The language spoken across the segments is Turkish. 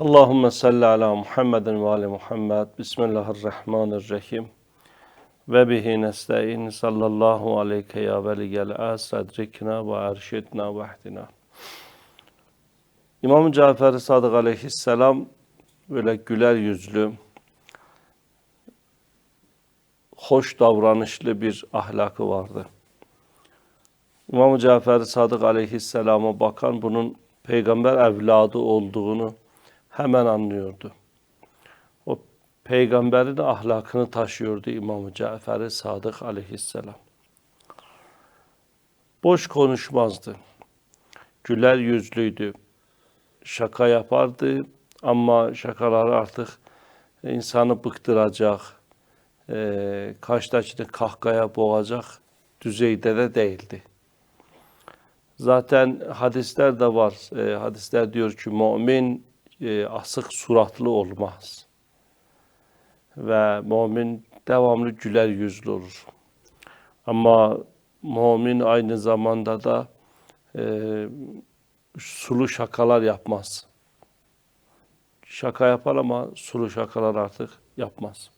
Allahümme salli ala Muhammedin ve ali Muhammed. Bismillahirrahmanirrahim. Ve bihi nesta'in sallallahu aleyke ya veliyel as ve erşidna ve. İmam Cafer Sadık aleyhisselam böyle güler yüzlü, hoş davranışlı bir ahlakı vardı. İmam Cafer Sadık aleyhisselama bakan bunun peygamber evladı olduğunu hemen anlıyordu. O peygamberin ahlakını taşıyordu İmam Cafer Sadık aleyhisselam. Boş konuşmazdı. Güler yüzlüydü. Şaka yapardı ama şakaları artık insanı bıktıracak, e, karşıdakini kahkaya boğacak düzeyde de değildi. Zaten hadisler de var. E, hadisler diyor ki mümin e, asık suratlı olmaz. Ve mümin devamlı güler yüzlü olur. Ama mümin aynı zamanda da e, sulu şakalar yapmaz. Şaka yapar ama sulu şakalar artık yapmaz.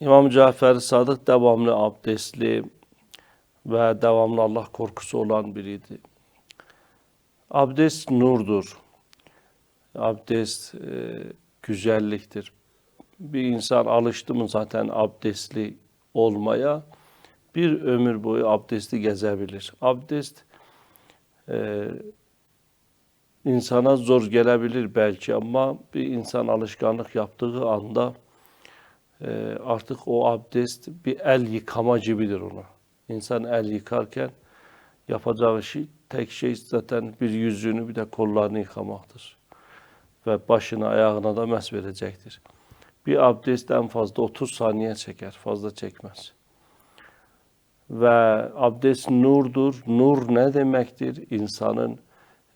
İmam Cafer Sadık devamlı abdestli ve devamlı Allah korkusu olan biriydi. Abdest nurdur. Abdest e, güzelliktir. Bir insan alıştı mı zaten abdestli olmaya bir ömür boyu abdesti gezebilir. Abdest e, insana zor gelebilir belki ama bir insan alışkanlık yaptığı anda e, artık o abdest bir el yıkama gibidir ona. İnsan el yıkarken yapacağı şey tek şey zaten bir yüzünü bir de kollarını yıkamaktır. Ve başına ayağına da mes verecektir. Bir abdest en fazla 30 saniye çeker. Fazla çekmez. Ve abdest nurdur. Nur ne demektir? İnsanın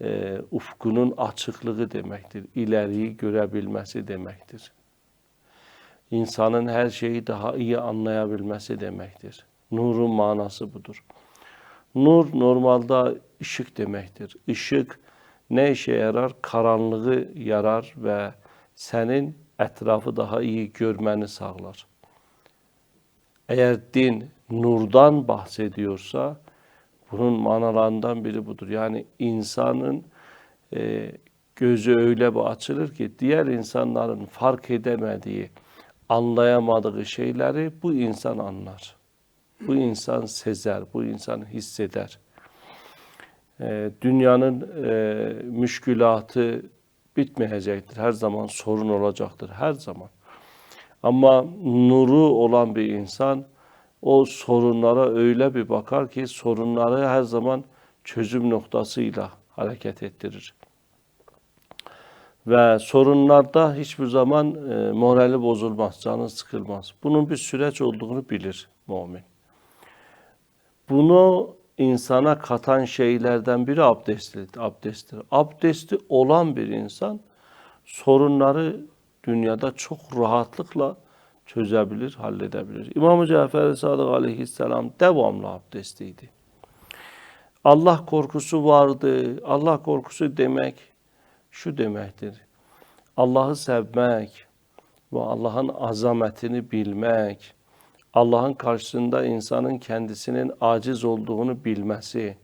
e, ufkunun açıklığı demektir. İleriyi görebilmesi demektir. İnsanın her şeyi daha iyi anlayabilmesi demektir. Nurun manası budur. Nur normalde ışık demektir. Işık ne işe yarar? Karanlığı yarar ve senin etrafı daha iyi görmeni sağlar. Eğer din nurdan bahsediyorsa bunun manalarından biri budur. Yani insanın e, gözü öyle bir açılır ki diğer insanların fark edemediği, anlayamadığı şeyleri bu insan anlar. Bu insan sezer, bu insan hisseder. E, dünyanın e, müşkülatı bitmeyecektir. Her zaman sorun olacaktır. Her zaman. Ama nuru olan bir insan o sorunlara öyle bir bakar ki sorunları her zaman çözüm noktasıyla hareket ettirir. Ve sorunlarda hiçbir zaman e, morali bozulmaz, canı sıkılmaz. Bunun bir süreç olduğunu bilir mümin. Bunu insana katan şeylerden biri abdesttir. abdesttir. Abdesti olan bir insan sorunları dünyada çok rahatlıkla çözebilir, halledebilir. İmam-ı Cafer Sadık aleyhisselam devamlı abdestliydi. Allah korkusu vardı. Allah korkusu demek şu demektir. Allah'ı sevmek ve Allah'ın azametini bilmek, Allah'ın karşısında insanın kendisinin aciz olduğunu bilmesi,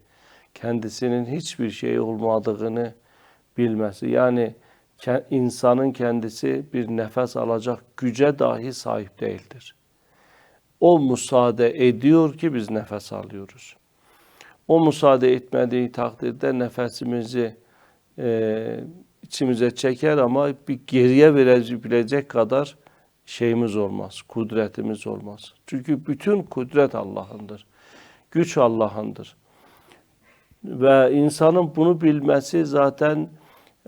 kendisinin hiçbir şey olmadığını bilmesi. Yani insanın kendisi bir nefes alacak güce dahi sahip değildir. O müsaade ediyor ki biz nefes alıyoruz. O müsaade etmediği takdirde nefesimizi e, içimize çeker ama bir geriye verebilecek kadar şeyimiz olmaz, kudretimiz olmaz. Çünkü bütün kudret Allah'ındır. Güç Allah'ındır. Ve insanın bunu bilmesi zaten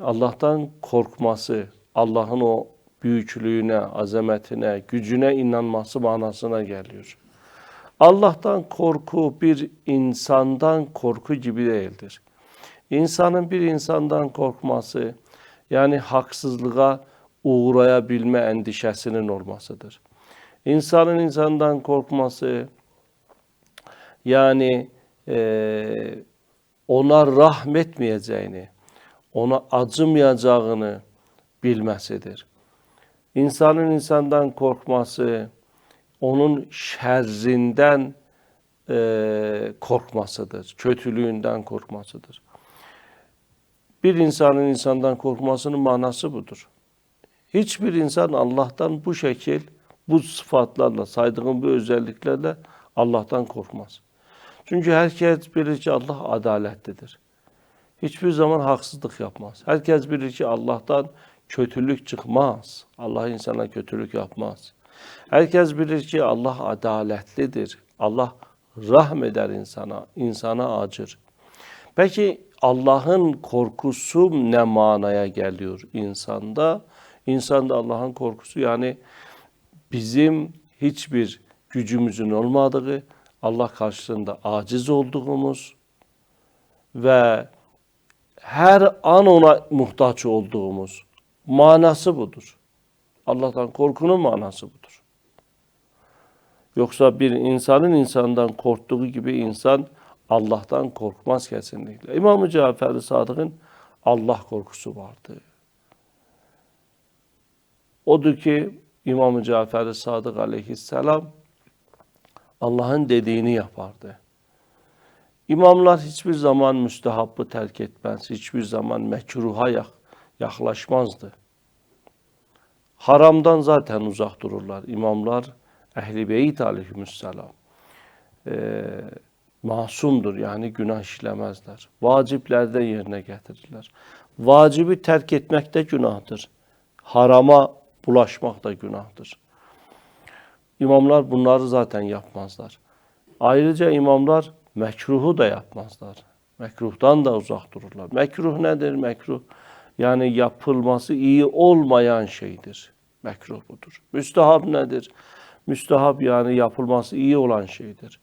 Allah'tan korkması, Allah'ın o büyüklüğüne, azametine, gücüne inanması manasına geliyor. Allah'tan korku bir insandan korku gibi değildir. İnsanın bir insandan korkması, yani haksızlığa uğrayabilme endişesinin olmasıdır. İnsanın insandan korkması, yani e, ona rahmetmeyeceğini, ona acımayacağını bilmesidir. İnsanın insandan korkması, onun şerrinden e, korkmasıdır, kötülüğünden korkmasıdır. Bir insanın insandan korkmasının manası budur. Hiçbir insan Allah'tan bu şekil, bu sıfatlarla, saydığım bu özelliklerle Allah'tan korkmaz. Çünkü herkes bilir ki Allah adaletlidir. Hiçbir zaman haksızlık yapmaz. Herkes bilir ki Allah'tan kötülük çıkmaz. Allah insana kötülük yapmaz. Herkes bilir ki Allah adaletlidir. Allah rahmeder insana, insana acır. Peki Allah'ın korkusu ne manaya geliyor insanda? İnsanda Allah'ın korkusu yani bizim hiçbir gücümüzün olmadığı, Allah karşısında aciz olduğumuz ve her an ona muhtaç olduğumuz manası budur. Allah'tan korkunun manası budur. Yoksa bir insanın insandan korktuğu gibi insan Allah'tan korkmaz kesinlikle. İmam-ı Cafer-i Sadık'ın Allah korkusu vardı. Odur ki İmam-ı Cafer-i Sadık aleyhisselam Allah'ın dediğini yapardı. İmamlar hiçbir zaman müstehabbı terk etmez, hiçbir zaman mekruha yaklaşmazdı. Haramdan zaten uzak dururlar. İmamlar Ehl-i Beyt aleyhisselam e, masumdur yani günah işlemezler. Vaciplerden yerine getirirler. Vacibi terk etmek de günahtır. Harama bulaşmak da günahtır. İmamlar bunları zaten yapmazlar. Ayrıca imamlar mekruhu da yapmazlar. Mekruhtan da uzak dururlar. Mekruh nedir? Mekruh yani yapılması iyi olmayan şeydir. Mekruh budur. Müstehab nedir? Müstehab yani yapılması iyi olan şeydir.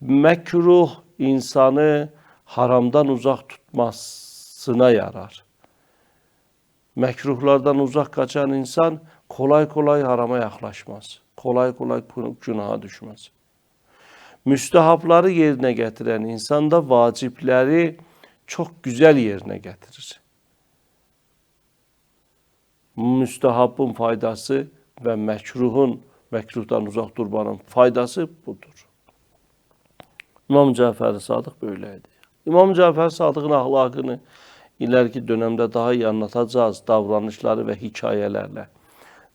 Mekruh insanı haramdan uzak tutmasına yarar. Mekruhlardan uzak kaçan insan kolay kolay harama yaklaşmaz. Kolay kolay günaha düşmez. Müstehapları yerine getiren insan da vacipleri çok güzel yerine getirir. Müstehabın faydası ve mekruhun, mekruhtan uzak durmanın faydası budur. İmam Cafer Sadık böyleydi. İmam Cafer Sadık'ın ahlakını ileriki dönemde daha iyi anlatacağız davranışları ve hikayelerle.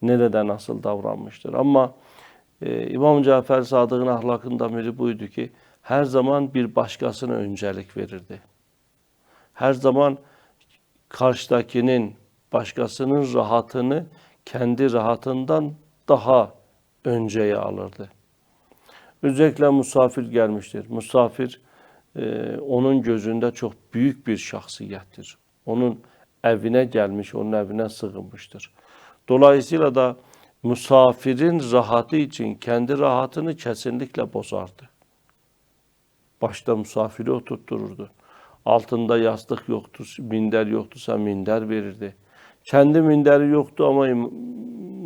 Nerede nasıl davranmıştır. Ama e, İmam Cafer Sadık'ın ahlakından biri buydu ki her zaman bir başkasına öncelik verirdi. Her zaman karşıdakinin, başkasının rahatını kendi rahatından daha önceye alırdı. Özellikle misafir gelmiştir. Misafir e, onun gözünde çok büyük bir şahsiyettir. Onun evine gelmiş, onun evine sığınmıştır. Dolayısıyla da misafirin rahatı için kendi rahatını kesinlikle bozardı. Başta misafiri oturttururdu. Altında yastık yoktu, minder yoktusa minder verirdi. Kendi minderi yoktu ama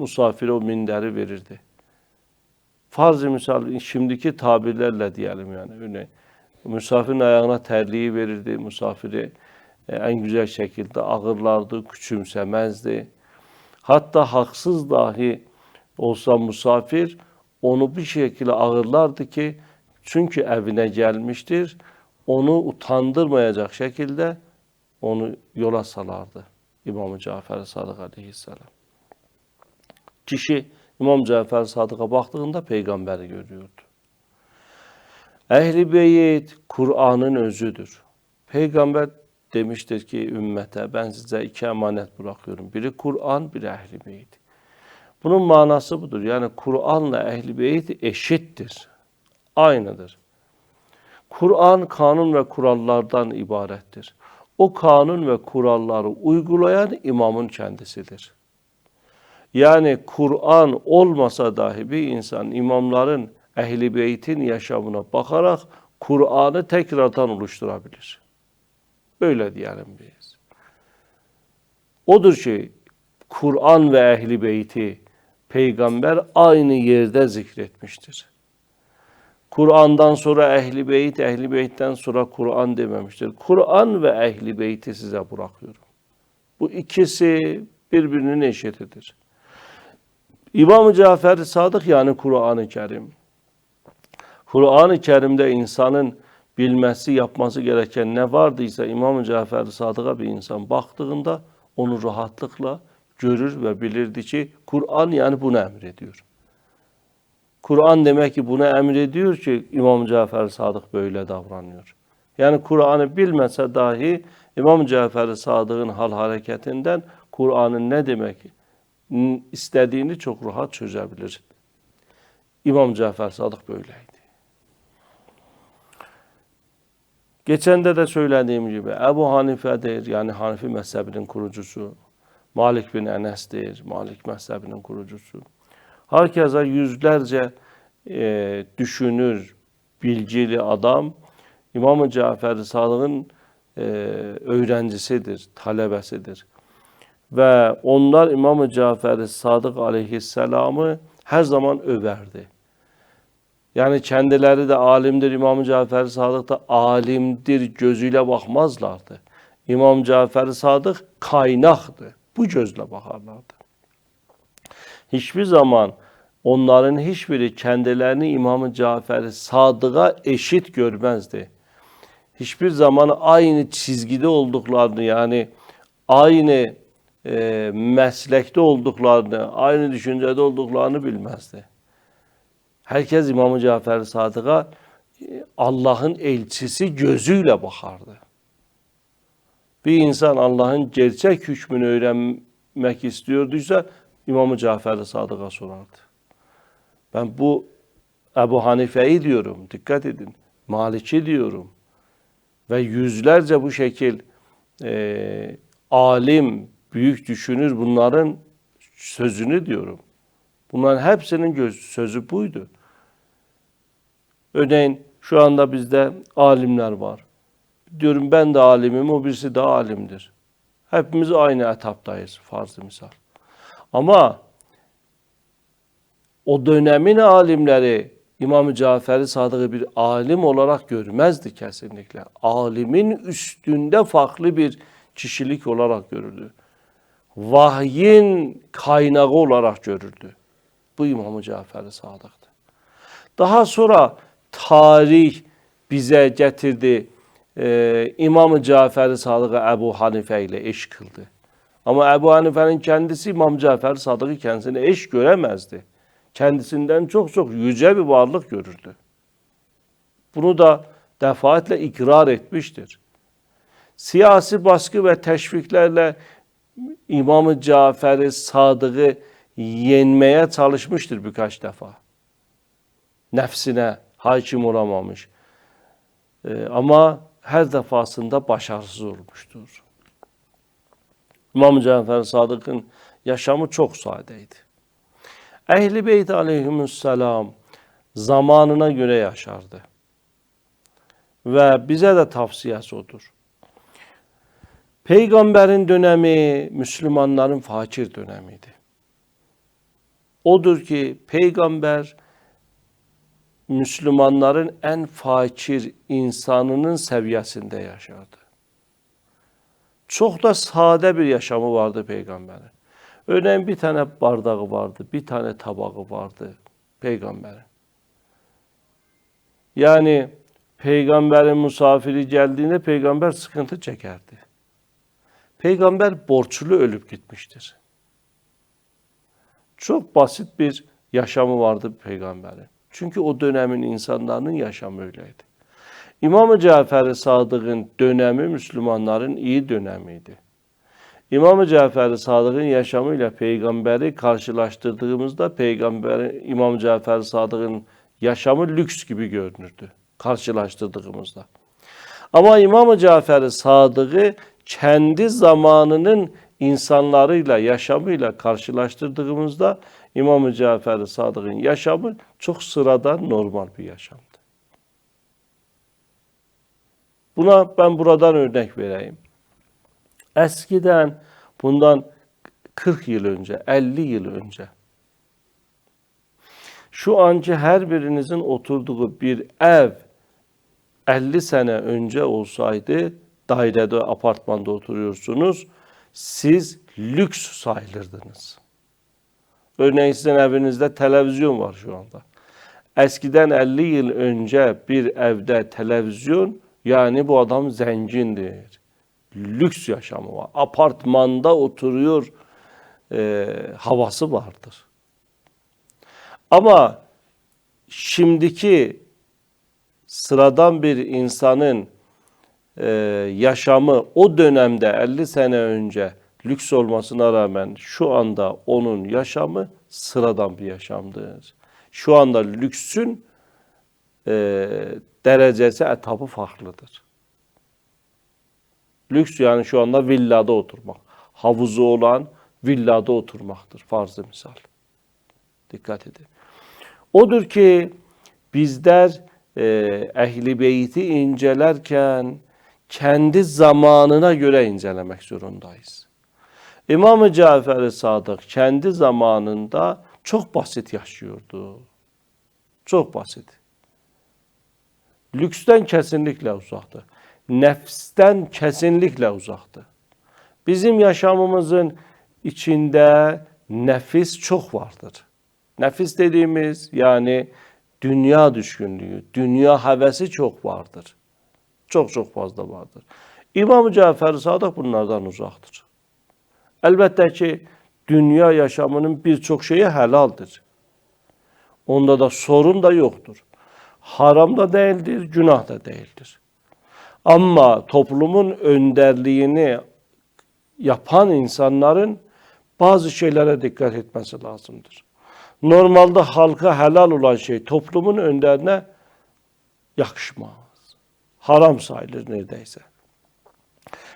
misafire o minderi verirdi. Farz-ı misal şimdiki tabirlerle diyelim yani. Örneğin, misafirin ayağına terliği verirdi, misafiri e, en güzel şekilde ağırlardı, küçümsemezdi. Hatta haksız dahi olsa misafir onu bir şekilde ağırlardı ki çünkü evine gelmiştir. Onu utandırmayacak şekilde onu yola salardı. İmam-ı Cafer Sadık Aleyhisselam. Kişi İmam Cafer Sadık'a baktığında peygamberi görüyordu. Ehli beyt Kur'an'ın özüdür. Peygamber demiştir ki ümmete ben size iki emanet bırakıyorum. Biri Kur'an, biri ehli beyt. Bunun manası budur. Yani Kur'an'la ehli beyt eşittir. Aynıdır. Kur'an kanun ve kurallardan ibarettir. O kanun ve kuralları uygulayan imamın kendisidir. Yani Kur'an olmasa dahi bir insan imamların ehli beytin yaşamına bakarak Kur'an'ı tekrardan oluşturabilir. Böyle diyelim biz. Odur ki Kur'an ve ehli beyti peygamber aynı yerde zikretmiştir. Kur'an'dan sonra ehli beyt, ehli beytten sonra Kur'an dememiştir. Kur'an ve ehli beyti size bırakıyorum. Bu ikisi birbirinin eşitidir. İmam-ı Cafer Sadık yani Kur'an-ı Kerim. Kur'an-ı Kerim'de insanın bilmesi, yapması gereken ne vardıysa İmam-ı Cafer Sadık'a bir insan baktığında onu rahatlıkla görür ve bilirdi ki Kur'an yani bunu emrediyor. Kur'an demek ki bunu emrediyor ki İmam Cafer Sadık böyle davranıyor. Yani Kur'an'ı bilmese dahi İmam Cafer Sadık'ın hal hareketinden Kur'an'ın ne demek istediğini çok rahat çözebilir. İmam Cafer Sadık böyleydi. Geçende de söylediğim gibi Ebu Hanife'dir yani Hanifi mezhebinin kurucusu. Malik bin Enes'tir, Malik mezhebinin kurucusu. Herkese yüzlerce e, düşünür, bilgili adam İmam-ı Cafer Sadık'ın e, öğrencisidir, talebesidir. Ve onlar İmam-ı Cafer Sadık aleyhisselamı her zaman överdi. Yani kendileri de alimdir, İmam-ı Cafer Sadık da alimdir gözüyle bakmazlardı. İmam Cafer Sadık kaynaktı. Bu gözle bakarlardı. Hiçbir zaman onların hiçbiri kendilerini İmam-ı Cafer Sadık'a eşit görmezdi. Hiçbir zaman aynı çizgide olduklarını yani aynı e, meslekte olduklarını, aynı düşüncede olduklarını bilmezdi. Herkes İmam-ı Cafer Sadık'a Allah'ın elçisi gözüyle bakardı. Bir insan Allah'ın gerçek hükmünü öğrenmek istiyorduysa İmam-ı Cafer Sadık'a sorardı. Ben bu Ebu Hanife'yi diyorum, dikkat edin. Malik'i diyorum. Ve yüzlerce bu şekil e, alim, büyük düşünür bunların sözünü diyorum. Bunların hepsinin sözü buydu. Örneğin şu anda bizde alimler var. Diyorum ben de alimim, o birisi de alimdir. Hepimiz aynı etaptayız farz misal. Ama o dönemin alimleri İmam-ı Cafer-i Sadık'ı bir alim olarak görmezdi kesinlikle. Alimin üstünde farklı bir kişilik olarak görürdü. Vahyin kaynağı olarak görürdü. Bu İmam-ı Cafer-i Sadık'tı. Daha sonra tarih bize getirdi. Ee, İmam-ı Cafer-i Sadık'ı Ebu Hanife ile eş kıldı. Ama Ebu Hanife'nin kendisi İmam Cafer Sadık'ı kendisine eş göremezdi. Kendisinden çok çok yüce bir varlık görürdü. Bunu da defaatle ikrar etmiştir. Siyasi baskı ve teşviklerle İmam-ı Cafer Sadık'ı yenmeye çalışmıştır birkaç defa. Nefsine hakim olamamış. Ee, ama her defasında başarısız olmuştur. İmam Cafer Sadık'ın yaşamı çok sadeydi. Ehli Beyt aleyhisselam zamanına göre yaşardı. Ve bize de tavsiyesi odur. Peygamberin dönemi Müslümanların fakir dönemiydi. Odur ki peygamber Müslümanların en fakir insanının seviyesinde yaşardı. Çok da sade bir yaşamı vardı peygamberin. Örneğin bir tane bardağı vardı, bir tane tabağı vardı peygamberin. Yani peygamberin misafiri geldiğinde peygamber sıkıntı çekerdi. Peygamber borçlu ölüp gitmiştir. Çok basit bir yaşamı vardı peygamberin. Çünkü o dönemin insanların yaşamı öyleydi. İmam-ı Cafer-i Sadık'ın dönemi Müslümanların iyi dönemiydi. İmam-ı Cafer-i Sadık'ın yaşamıyla peygamberi karşılaştırdığımızda peygamber İmam Cafer-i Sadık'ın yaşamı lüks gibi görünürdü karşılaştırdığımızda. Ama İmam-ı Cafer-i Sadık'ı kendi zamanının insanlarıyla, yaşamıyla karşılaştırdığımızda İmam-ı Cafer-i Sadık'ın yaşamı çok sıradan normal bir yaşamdı. Buna ben buradan örnek vereyim. Eskiden bundan 40 yıl önce, 50 yıl önce şu anki her birinizin oturduğu bir ev 50 sene önce olsaydı dairede, apartmanda oturuyorsunuz. Siz lüks sayılırdınız. Örneğin sizin evinizde televizyon var şu anda. Eskiden 50 yıl önce bir evde televizyon yani bu adam zengindir. Lüks yaşamı var. Apartmanda oturuyor e, havası vardır. Ama şimdiki sıradan bir insanın e, yaşamı o dönemde 50 sene önce lüks olmasına rağmen şu anda onun yaşamı sıradan bir yaşamdır. Şu anda lüksün e, derecesi, etabı farklıdır. Lüks yani şu anda villada oturmak. Havuzu olan villada oturmaktır farzı misal. Dikkat edin. Odur ki bizler e, ehli beyti incelerken kendi zamanına göre incelemek zorundayız. İmam-ı Cafer-i Sadık kendi zamanında çok basit yaşıyordu. Çok basit. Lüksten kesinlikle uzaktı. Nefsten kesinlikle uzaktı. Bizim yaşamımızın içinde nefis çok vardır. Nefis dediğimiz yani dünya düşkünlüğü, dünya hevesi çok vardır. Çok çok fazla vardır. İmam-ı Cafer Sadık bunlardan uzaktır. Elbette ki dünya yaşamının birçok şeyi helaldir. Onda da sorun da yoktur. Haram da değildir, günah da değildir. Ama toplumun önderliğini yapan insanların bazı şeylere dikkat etmesi lazımdır. Normalde halka helal olan şey toplumun önderine yakışmaz. Haram sayılır neredeyse.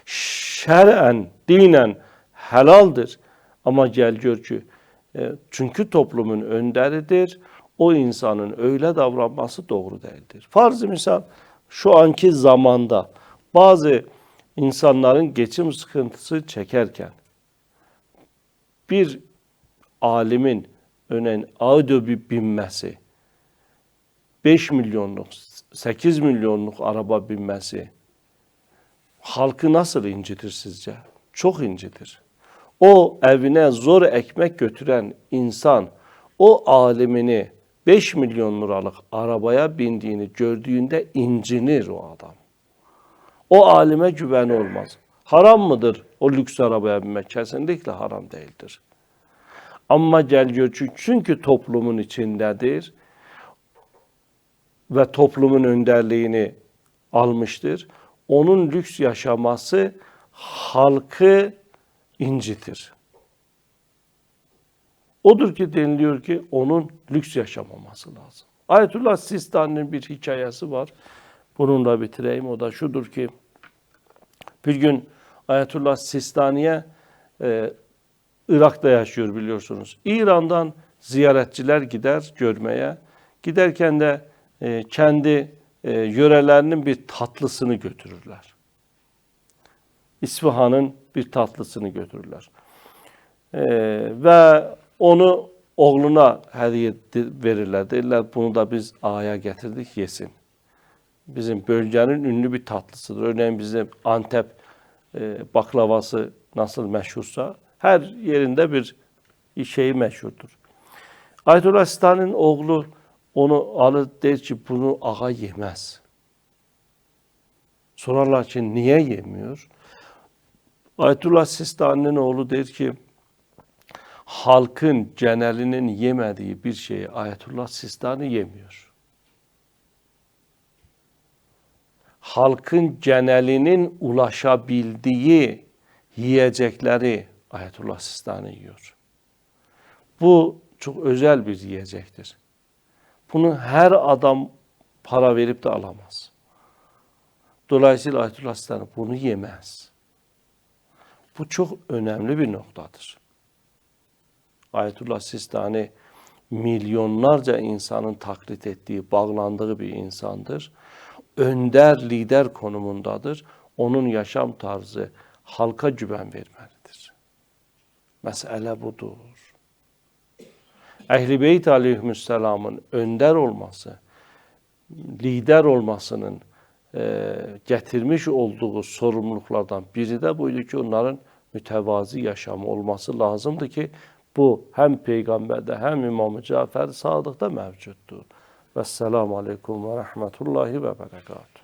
Şer'en, dinen helaldir. Ama gel gör ki e, çünkü toplumun önderidir. O insanın öyle davranması doğru değildir. Farz-ı misal şu anki zamanda bazı insanların geçim sıkıntısı çekerken bir alimin örneğin Audi binmesi, 5 milyonluk, 8 milyonluk araba binmesi halkı nasıl incitir sizce? Çok incitir. O evine zor ekmek götüren insan o alimini 5 milyon liralık arabaya bindiğini gördüğünde incinir o adam. O alime güveni olmaz. Haram mıdır o lüks arabaya binmek? Kesinlikle haram değildir. Ama gel gör çünkü toplumun içindedir ve toplumun önderliğini almıştır. Onun lüks yaşaması halkı incitir. Odur ki deniliyor ki onun lüks yaşamaması lazım. Ayetullah Sistani'nin bir hikayesi var. Bununla bitireyim. O da şudur ki bir gün Ayetullah Sistani'ye e, Irak'ta yaşıyor biliyorsunuz. İran'dan ziyaretçiler gider görmeye. Giderken de e, kendi e, yörelerinin bir tatlısını götürürler. İsfahan'ın bir tatlısını götürürler. E, ve onu oğluna hediye verirler. Derler bunu da biz ağaya getirdik yesin. Bizim bölgenin ünlü bir tatlısıdır. Örneğin bizim Antep baklavası nasıl meşhursa her yerinde bir şeyi meşhurdur. Ayetullah Sistani'nin oğlu onu alır der ki bunu ağa yemez. Sorarlar ki niye yemiyor? Ayetullah Sistani'nin oğlu der ki halkın genelinin yemediği bir şeyi Ayetullah Sistani yemiyor. Halkın genelinin ulaşabildiği yiyecekleri Ayetullah Sistani yiyor. Bu çok özel bir yiyecektir. Bunu her adam para verip de alamaz. Dolayısıyla Ayetullah Sistani bunu yemez. Bu çok önemli bir noktadır. Ayetullah Sistani milyonlarca insanın taklit ettiği, bağlandığı bir insandır. Önder, lider konumundadır. Onun yaşam tarzı halka güven vermelidir. Mesele budur. Əhl-i Beyt əleyhissəlamın öndər olması, lider olmasının e, gətirmiş olduğu sorumluluqlardan biri də bu idi ki, onların mütəvazi yaşamı olması lazımdır ki, bu həm peyğəmbərdə, həm İmam Cəfər Sadıqda mövcuddur. Vəssalamu alaykum və rəhmətullahi və bərəkatuh.